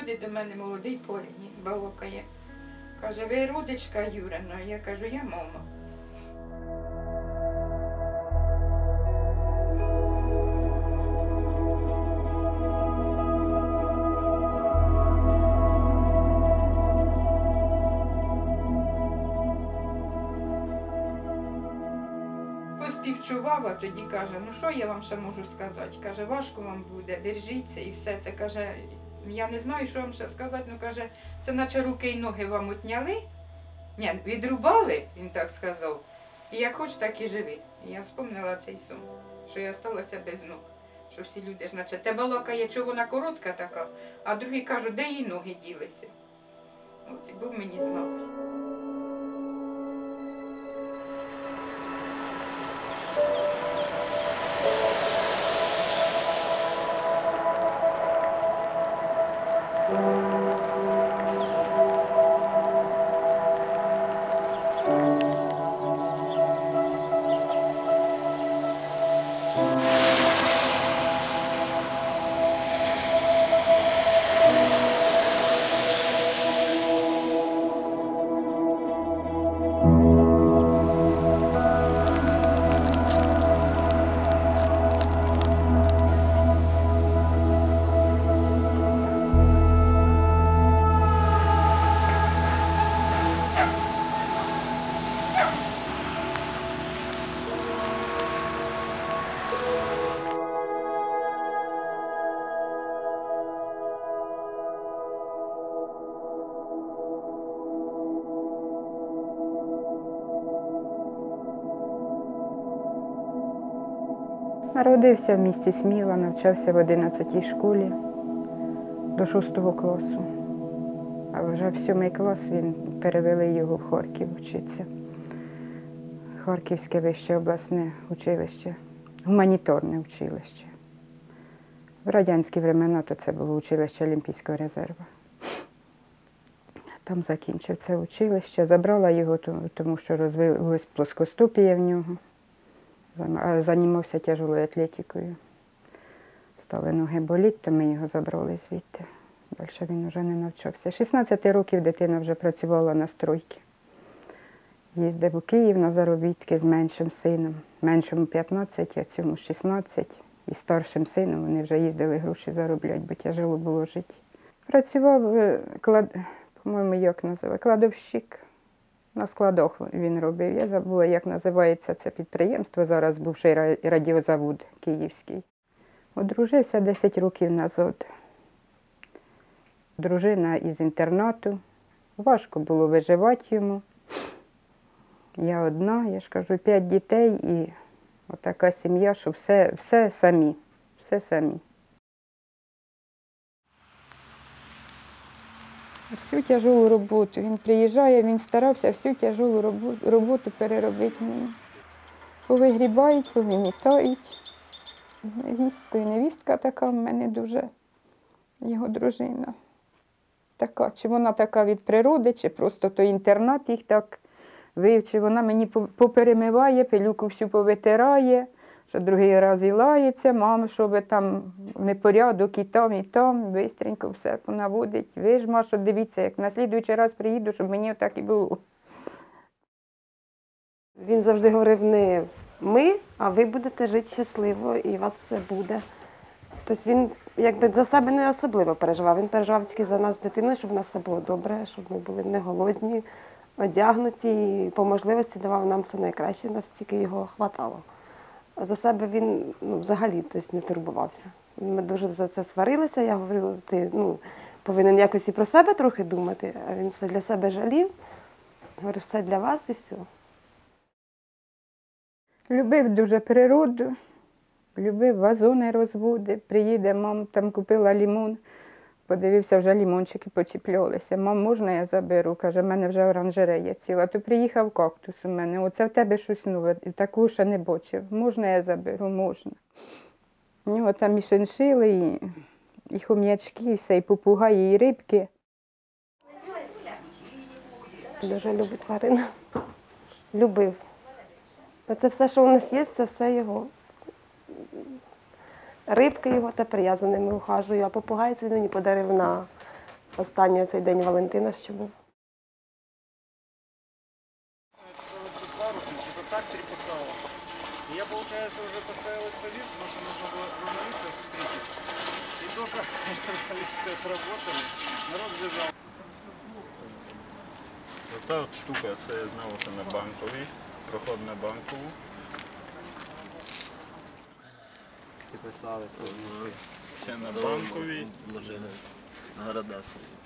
Підходить до мене молодий порень, балокає. Каже, ви родичка Юрина? Я кажу, я мама. Поспівчував, а тоді каже, ну що я вам ще можу сказати? Каже, важко вам буде, держіться і все це. Каже, я не знаю, що вам ще сказати. Ну каже, це наче руки і ноги вам отняли. Ні, відрубали, він так сказав. І як хоч, так і живи. Я вспомнила цей сон, що я сталася без ног. Що всі люди ж, наче те балакає, чого вона коротка така, а другі кажуть, де її ноги ділися. От і був мені знак. Народився в місті Сміла, навчався в 11 школі до 6 класу. А вже в 7 клас він перевели його в Харків вчитися. Харківське вище обласне училище, гуманітарне училище. В радянські времена то це було училище Олімпійського резерву. Там закінчив це училище, забрала його, тому що розвилась плоскостопія в нього. Займа- Займався тяжелою атлетикою. Стали ноги боліти, то ми його забрали звідти. Далі він вже не навчався. 16 років дитина вже працювала на стройці. Їздив у Київ на заробітки з меншим сином. Меншому 15, а цьому 16. І старшим сином вони вже їздили гроші заробляти, бо тяжело було жити. Працював, е, клад... по-моєму, як називає, кладовщик. На складах він робив. Я забула, як називається це підприємство. Зараз бувший ра- радіозавод київський. Одружився 10 років назад. Дружина із інтернату. Важко було виживати йому. Я одна, я ж кажу, п'ять дітей і отака сім'я, що все, все самі, все самі. Всю тяжелу роботу. Він приїжджає, він старався всю тяжелу роботу переробити мені. Повигрібають, повимітають. Невісткою. Невістка така в мене дуже, його дружина. Така, чи вона така від природи, чи просто той інтернат їх так вивчив. Вона мені поперемиває, пилюку всю повитирає, що другий раз і лається, мама, щоб там непорядок і там, і там, бистренько все понаводить. Ви ж, Машо, дивіться, як на слідуючий раз приїду, щоб мені так і було. Він завжди говорив не ми, а ви будете жити щасливо і у вас все буде. Тобто він якби за себе не особливо переживав. Він переживав тільки за нас дитиною, щоб у нас все було добре, щоб ми були не голодні, одягнуті і по можливості давав нам все найкраще, нас тільки його хватало. За себе він ну, взагалі тобто, не турбувався. Ми дуже за це сварилися. Я говорила, ти ну, повинен якось і про себе трохи думати, а він все для себе жалів. Говорив, все для вас і все. Любив дуже природу, любив вазони розводи. Приїде, мам, там купила лімон. Подивився, вже лімончики почіплялися. Мам, можна я заберу? Каже, в мене вже оранжерея ціла. То приїхав кактус у мене. Оце в тебе щось нове. Таку ще не бачив. Можна я заберу? Можна. У нього там і шиншили, і, і хом'ячки, і все, і попугаї, і рибки. Дуже любить тварин. Любив. Оце все, що у нас є, це все його Рибки його тепер я за ними ухажую, а попугай це він мені подарив на останній цей день Валентина, що був. Короче, парусник, это так трепетало. И я, получается, уже поставил экспозицию, потому что нужно было журналистов встретить. И только журналисты отработали, народ бежал. Ота от штука, це знову це на банковій, проход на банкову. Писали, Це на банковій. вложили на города свої.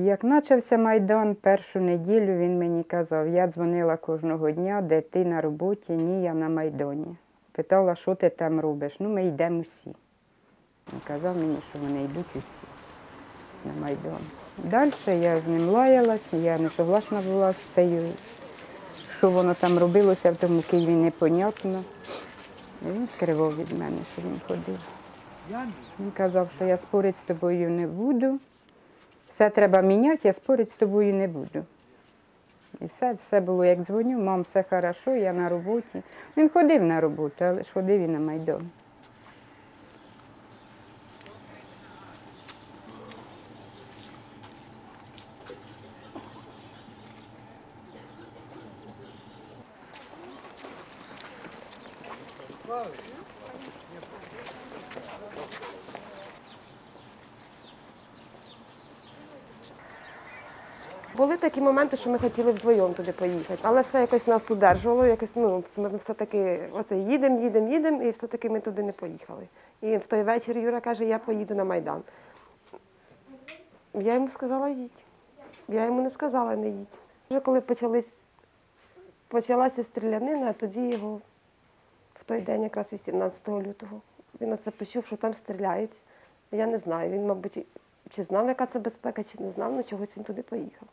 Як почався Майдан, першу неділю він мені казав, я дзвонила кожного дня, де ти на роботі, ні, я на Майдані. Питала, що ти там робиш. Ну, ми йдемо всі. Він казав мені, що вони йдуть усі на Майдан. Далі я з ним лаялась, я не согласна була з цією, що воно там робилося в тому Києві, непонятно. Він скривав від мене, що він ходив. Він казав, що я спорити з тобою не буду. Все треба міняти, я спорити з тобою не буду. І все, все було як дзвоню, мам, все хорошо, я на роботі. Він ходив на роботу, але ж ходив і на Майдан. Були такі моменти, що ми хотіли вдвоєм туди поїхати, але все якось нас удержувало. Якось ну ми все-таки їдемо, їдемо, їдемо, і все-таки ми туди не поїхали. І в той вечір Юра каже, я поїду на Майдан. Я йому сказала, їдь. Я йому не сказала, не їдь. Вже коли почались, почалася стрілянина, тоді його в той день, якраз 18 лютого, він оце почув, що там стріляють. Я не знаю. Він, мабуть, чи знав, яка це безпека, чи не знав, але чогось він туди поїхав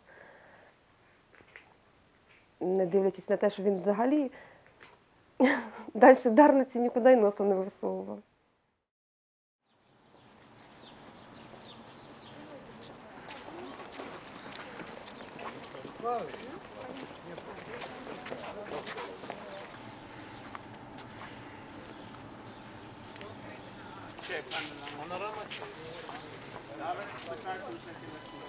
не дивлячись на те, що він взагалі далі дарниці нікуди й носа не висовував. Şey, panorama. Yarın bakar konuşacağız.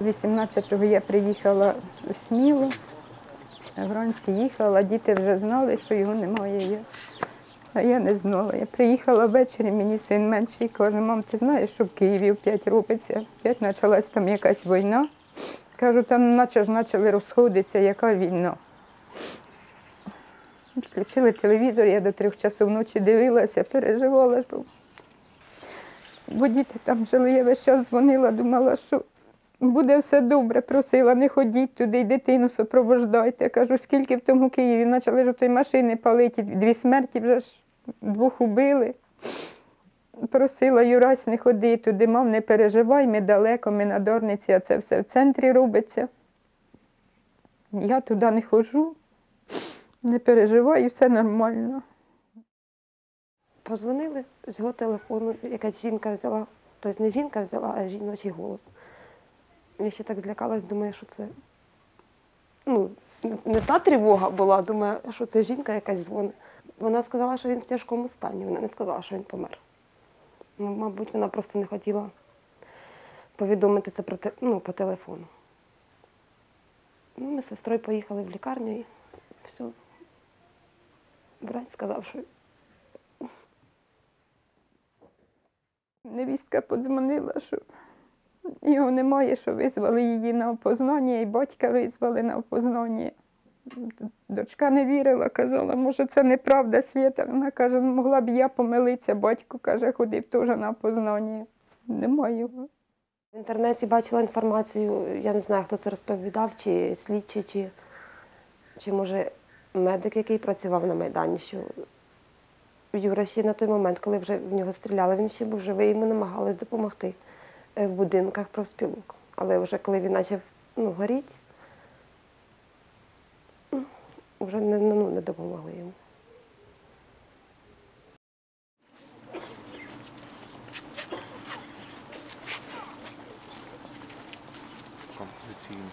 18-го я приїхала в Смілу, вранці їхала, діти вже знали, що його немає. А я не знала. Я приїхала ввечері, мені син менший каже, мам, ти знаєш, що в Києві опять робиться? Опять почалась там якась війна. Кажу, там наче ж почали розходитися, яка війна. Включили телевізор, я до трьох часу ночі дивилася, переживала, що бо діти там жили, я весь час дзвонила, думала, що буде все добре, просила, не ходіть туди, й дитину супровождайте. Кажу, скільки в тому Києві почали ж той машини палити, дві смерті вже ж двох убили. Просила Юрась, не ходи туди, мам, не переживай, ми далеко, ми на Дорниці, а це все в центрі робиться. Я туди не ходжу, не переживаю, все нормально. Позвонили з його телефону, якась жінка взяла, тобто не жінка взяла, а жіночий голос. Я ще так злякалась, думаю, що це ну, не та тривога була, думаю, що це жінка якась дзвонить. Вона сказала, що він в тяжкому стані, вона не сказала, що він помер. Ну, мабуть, вона просто не хотіла повідомити це про ну, по телефону. Ну, ми з сестрою поїхали в лікарню і все. Брат сказав, що Невістка подзвонила, що його немає, що визвали її на опознання, і батька визвали на опознання. Дочка не вірила, казала, може, це неправда Свята. Вона каже, «Ну, могла б я помилитися, батько каже, ходив теж на опознання. Немає його. В інтернеті бачила інформацію, я не знаю, хто це розповідав, чи слідчий, чи, чи може медик, який працював на Майдані, що Юра ще на той момент, коли вже в нього стріляли, він ще був живий, йому намагались допомогти е, в будинках профспілок. Але вже коли він почав ну, горіти, вже не, ну, не допомогли йому. Композиційно.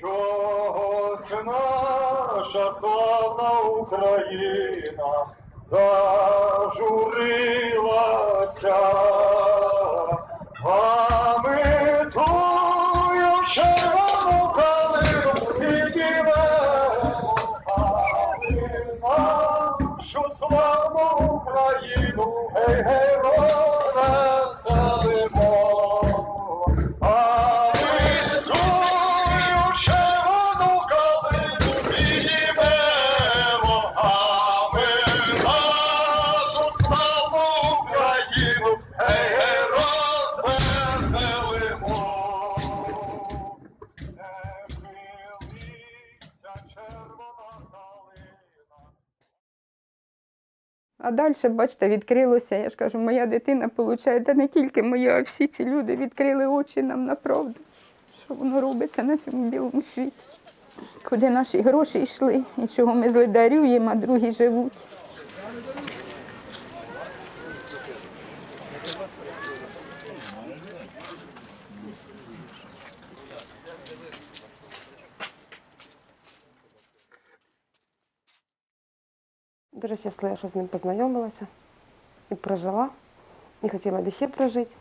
Чогось наша славна Україна зажурилася, а ми тую червону калину підіймемо, а ми нашу славну Україну, гей, гей, розвеселимо. А далі, бачите, відкрилося. Я ж кажу, моя дитина, виходить, не тільки моя, а всі ці люди відкрили очі нам на правду, що воно робиться на цьому білому світі. Куди наші гроші йшли, і чого ми злидарюємо, а другі живуть. Дуже щаслива, що з ним познайомилася і прожила. і хотіла б ще прожити.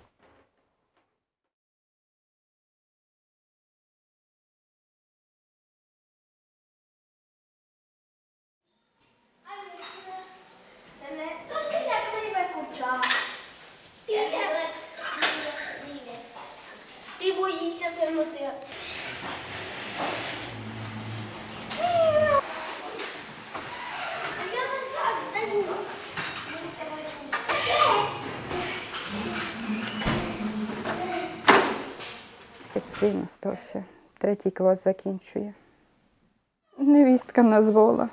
Ти боїшся темноти. А я назад здаю. Ось Син остався. Третій клас закінчує. Невістка назвала.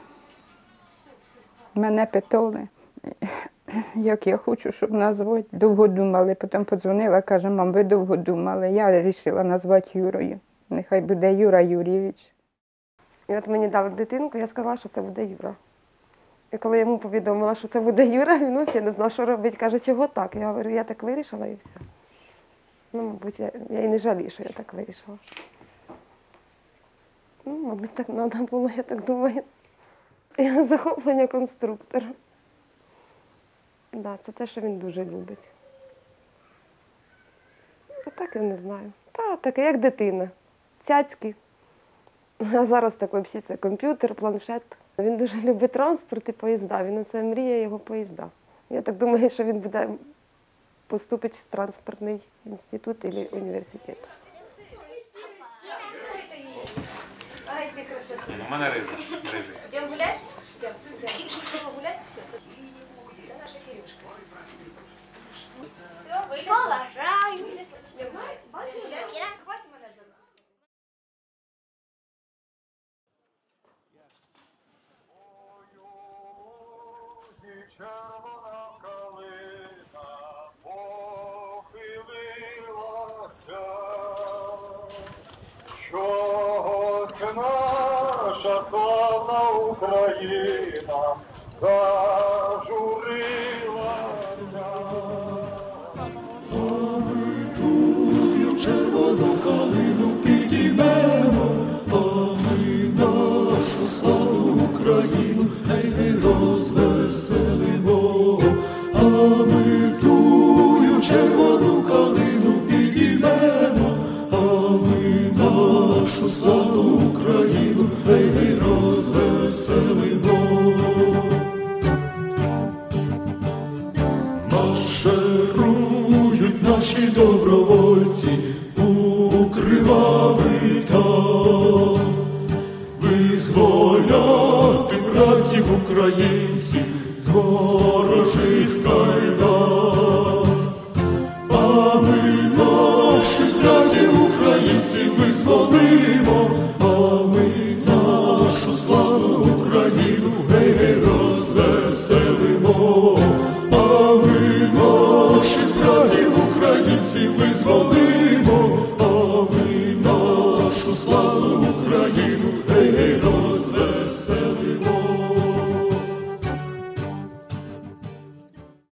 Мене питали, як я хочу, щоб назвати. Довго думали, потім подзвонила, каже, мам, ви довго думали. Я вирішила назвати Юрою. Нехай буде Юра Юрійович. І от мені дали дитинку, я сказала, що це буде Юра. І коли я йому повідомила, що це буде Юра, він взагалі не знав, що робити. Каже, чого так? Я говорю, я так вирішила і все. Ну, мабуть, я, я і не жалію, що я так вирішила. Ну, мабуть, так треба було, я так думаю. Я захоплення конструктора. Да, це те, що він дуже любить. А так я не знаю. Та, таке, як дитина. Цяцькі. А зараз так взагалі це комп'ютер, планшет. Він дуже любить транспорт і поїзда. Він оце мріє його поїзда. Я так думаю, що він буде поступить в транспортный институт или университет. Все. Это Поважаю. Наша славна Україна братів українців з